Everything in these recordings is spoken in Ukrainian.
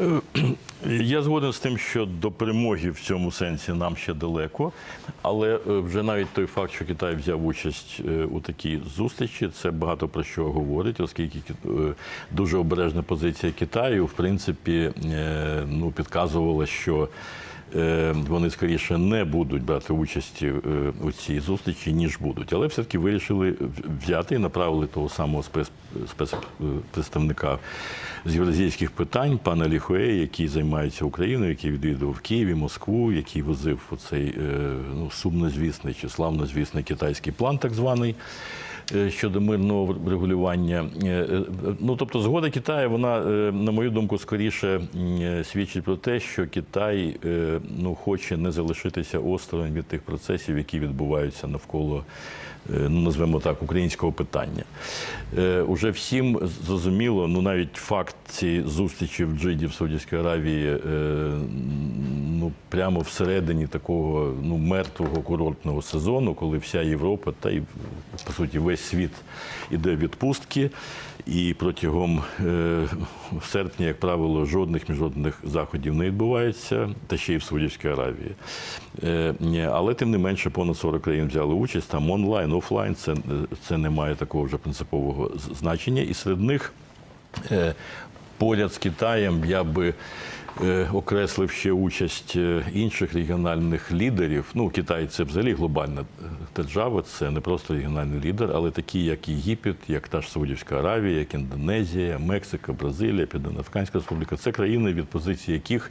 Я згоден з тим, що до перемоги в цьому сенсі нам ще далеко, але е, вже навіть той факт, що Китай взяв участь е, у такій зустрічі, це багато про що говорить, оскільки е, дуже обережна позиція Китаю, в принципі, е, ну, підказувала, що е, вони скоріше не будуть брати участі е, у цій зустрічі, ніж будуть. Але все-таки вирішили взяти і направили того самого спец, спецпредставника з євразійських питань, пана Ліхуея, який займається Україною, який відвідував Київ, Москву, який возив оцей е, ну, сумнозвісний чи славнозвісний китайський план, так званий. Е, Щодо мирного регулювання, Е, е, ну тобто згода Китаю, вона, на мою думку, скоріше свідчить про те, що Китай ну хоче не залишитися осторонь від тих процесів, які відбуваються навколо ну, назвемо так, українського питання. Уже всім зрозуміло, ну навіть факт цієї зустрічі в Джиді в Саудівській Аравії, ну прямо всередині такого ну мертвого курортного сезону, коли вся Європа та й по суті весь світ іде в відпустки, і протягом е, серпня, як правило, жодних міжнародних заходів не відбувається, та ще й в Саудівській Аравії. Е, Але тим не менше понад 40 країн взяли участь там онлайн, офлайн. Це, це не має такого вже принципового значення. І серед них е, поряд з Китаєм я би окреслив ще участь е, інших регіональних лідерів. Ну, Китай це взагалі глобальна е, держава, це не просто регіональний лідер, але такі, як Єгипет, як та ж Саудівська Аравія, як Індонезія, Мексика, Бразилія, Південно-Африканська Республіка. Це країни, від позиції яких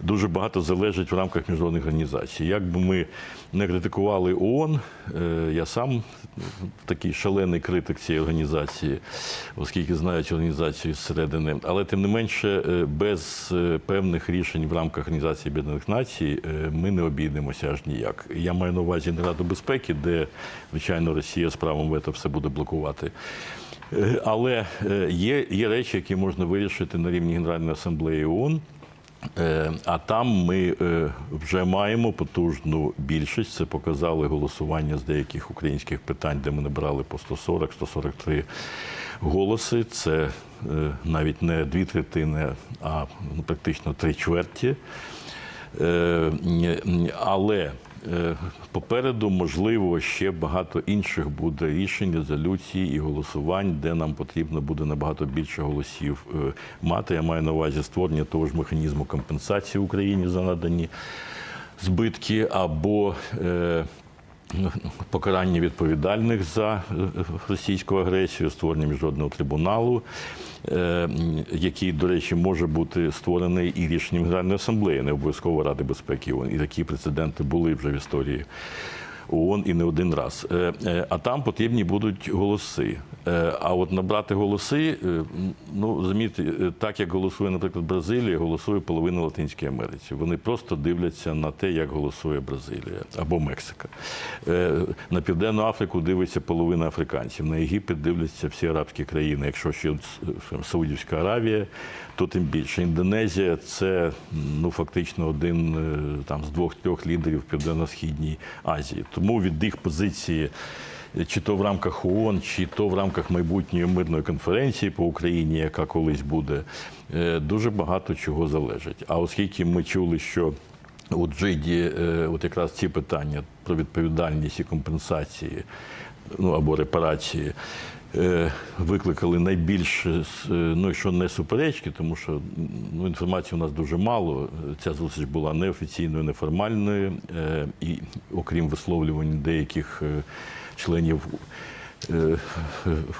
дуже багато залежить в рамках міжнародних організацій. Як би ми не критикували ООН, е, я сам такий шалений критик цієї організації, оскільки знаю цю організацію зсередини, але тим не менше, е, без е, певних рішень в рамках Організації Об'єднаних Націй ми не обійдемося аж ніяк. Я маю на увазі не Раду безпеки, де, звичайно, Росія з правом вето все буде блокувати. Але є, є речі, які можна вирішити на рівні Генеральної асамблеї ООН. Е, А там ми е, вже маємо потужну більшість. Це показали голосування з деяких українських питань, де ми набрали по 140-143 голоси. Це е, навіть не дві третини, а ну, практично три чверті. Але попереду, можливо, ще багато інших буде рішень, резолюцій і голосувань, де нам потрібно буде набагато більше голосів е, мати. Я маю на увазі створення того ж механізму компенсації Україні за надані збитки або е, покарання відповідальних за е, російську агресію, створення міжнародного трибуналу, е, який, до речі, може бути створений і рішенням Генеральної асамблеї, не обов'язково Ради безпеки ООН. І такі прецеденти були вже в історії. ООН і не один раз. Е, е, А там потрібні будуть голоси. Е, А от набрати голоси, ну розумієте, так як голосує, наприклад, Бразилія, голосує половина Латинської Америці. Вони просто дивляться на те, як голосує Бразилія або Мексика. На Південну Африку дивиться половина африканців. На Єгипет дивляться всі арабські країни. Якщо ще Саудівська Аравія, то тим більше. Індонезія це ну фактично один там з двох-трьох лідерів Південно-Східній Азії. Тому від їх позиції. Чи то в рамках ООН, чи то в рамках майбутньої мирної конференції по Україні, яка колись буде, е, дуже багато чого залежить. А оскільки ми чули, що у Джиді е, от якраз ці питання про відповідальність і компенсації, ну або репарації, викликали найбільше е, ну, що не суперечки, тому що ну, інформації у нас дуже мало. Ця зустріч була неофіційною, неформальною, е, і окрім висловлювань деяких е, членів. е,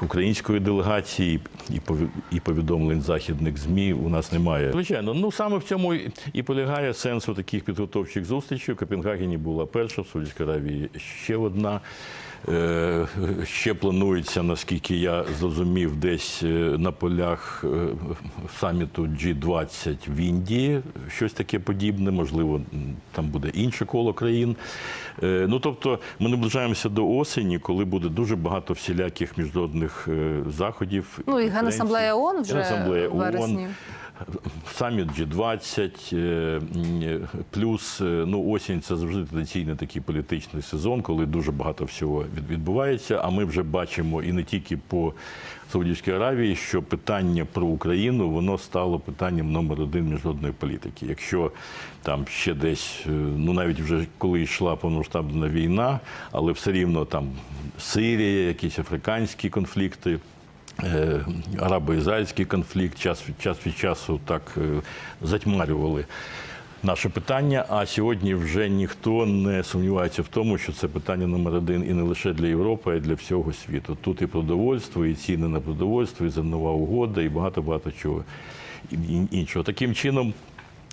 Української делегації і пові- повідомлень західних змі у нас немає. Звичайно, ну саме в цьому і- полягає сенс у таких підготовчих зустрічей. В Копенгагені була перша, в Саудівській Аравії ще одна. Е, Ще планується, наскільки я зрозумів, десь е, на полях е, саміту G20 в Індії щось таке подібне. Можливо, там буде інше коло країн. Ну тобто, ми наближаємося до осені, коли буде дуже багато всіляких міжнародних заходів. Ну і. Генасамблея ООН вже Генасамблея в вересні. ООН. Саміт G20, е, плюс е, ну, осінь це завжди традиційний такий політичний сезон, коли дуже багато всього від- відбувається. А ми вже бачимо і не тільки по Саудівській Аравії, що питання про Україну воно стало питанням номер один міжнародної політики. Якщо там ще десь, е, ну навіть вже коли йшла повномасштабна війна, але все рівно там Сирія, якісь африканські конфлікти. Е, Арабо-ізраїльський конфлікт час від час від часу так е, затьмарювали наше питання. А сьогодні вже ніхто не сумнівається в тому, що це питання номер один і не лише для Європи, а й для всього світу. Тут і продовольство, і ціни на продовольство, і зернова угода, і багато багато чого іншого. Таким чином.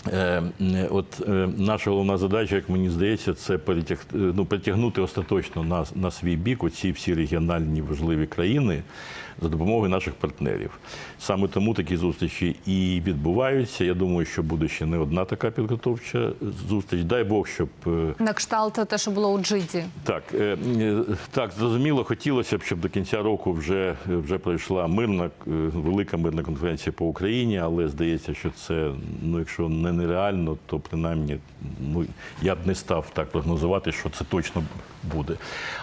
Е, От е, наша головна задача, як мені здається, це е, ну, притягнути остаточно на, на свій бік оці всі регіональні важливі країни за допомогою наших партнерів. Саме тому такі зустрічі і відбуваються. Я думаю, що буде ще не одна така підготовча зустріч. Дай Бог, щоб На кшталт те, що було у Джиді. так, так, зрозуміло, хотілося б, щоб до кінця року вже, вже пройшла мирна, велика мирна конференція по Україні, але здається, що це, ну, якщо не нереально, то принаймні ну, я б не став так прогнозувати, що це точно буде.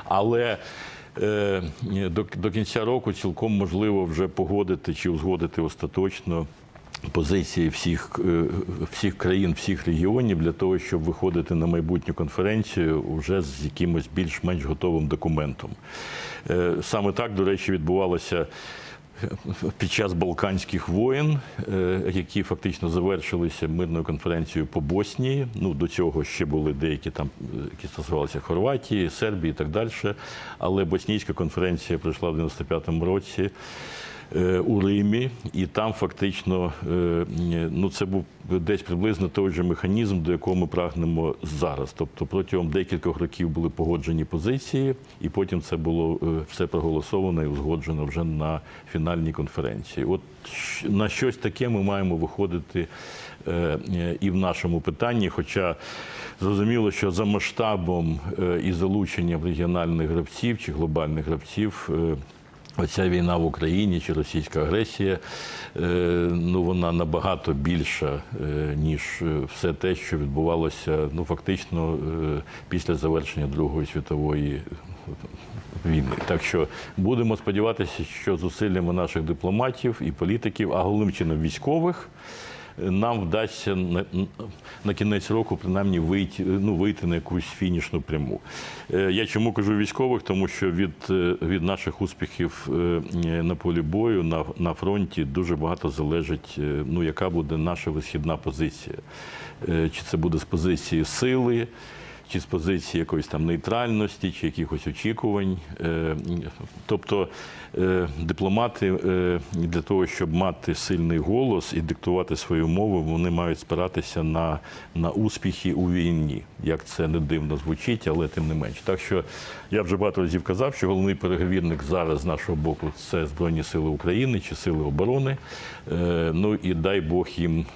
Але е, до, до кінця року цілком можливо вже погодити чи узгодити остаточно позиції всіх, е, всіх країн, всіх регіонів для того, щоб виходити на майбутню конференцію вже з якимось більш-менш готовим документом. Е, Саме так, до речі, відбувалося. Під час Балканських воєн, е, які фактично завершилися мирною конференцією по Боснії. Ну до цього ще були деякі там, е, які стосувалися Хорватії, Сербії і так далі. Але Боснійська конференція пройшла в 95-му році у Римі, і там фактично е, ну це був десь приблизно той же механізм, до якого ми прагнемо зараз. Тобто протягом декількох років були погоджені позиції, і потім це було е, все проголосовано і узгоджено вже на фінальній конференції. От на щось таке ми маємо виходити е, е, і в нашому питанні. Хоча зрозуміло, що за масштабом е, і залученням регіональних гравців чи глобальних гравців. Оця війна в Україні чи російська агресія, е, ну вона набагато більша, е, ніж е, все те, що відбувалося ну фактично після завершення Другої світової війни. Так що будемо сподіватися, що зусиллями наших дипломатів і політиків, а головним чином військових. Нам вдасться на, на кінець року принаймні вийти, ну, вийти на якусь фінішну пряму. Е, Я чому кажу військових, тому що від, е, від наших успіхів е, на полі бою на, на фронті дуже багато залежить, ну, яка буде наша висхідна позиція. Чи це буде з позиції сили, чи з позиції якоїсь там нейтральності, чи якихось очікувань. Е, Тобто е, дипломати е, для того, щоб мати сильний голос і диктувати свою мову, вони мають спиратися на, на успіхи у війні. Як це не дивно звучить, але тим не менш. Так що я вже багато разів казав, що головний переговірник зараз з нашого боку це Збройні Сили України чи Сили оборони. Ну і дай Бог їм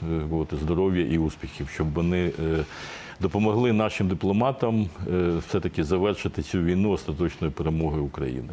здоров'я і успіхів, щоб вони. Допомогли нашим дипломатам е, все-таки завершити цю війну остаточною перемогою України.